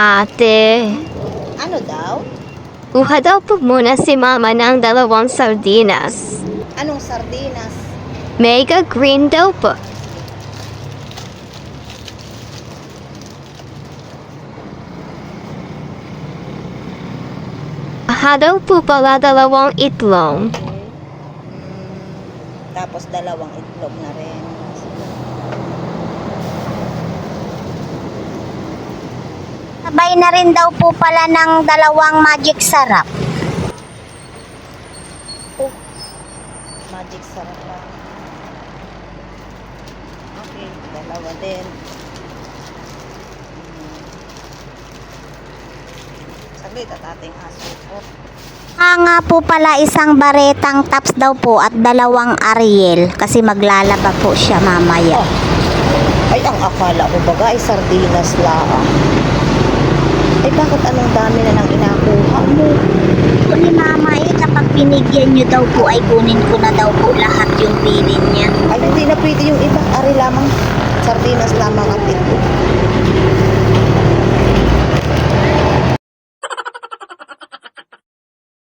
Ate, Ano daw? kuha daw po muna si Mama ng dalawang sardinas. Anong sardinas? Mega green daw po. Aha daw po pala dalawang itlog. Hmm. Tapos dalawang itlog na rin. Sabay na rin daw po pala ng dalawang magic sarap. Oh, magic sarap pa. Okay, dalawa din. Hmm. Saglit at ating aso. Oh, Ah, nga po pala isang baretang tops daw po at dalawang Ariel kasi maglalaba po siya mamaya. Ay, ang akala ko baga ay sardinas lang. Binigyan nyo daw po ay kunin ko na daw po lahat yung bilin niya. Ay, hindi na pwede yung iba. Ari lamang. Sardinas lamang at ito.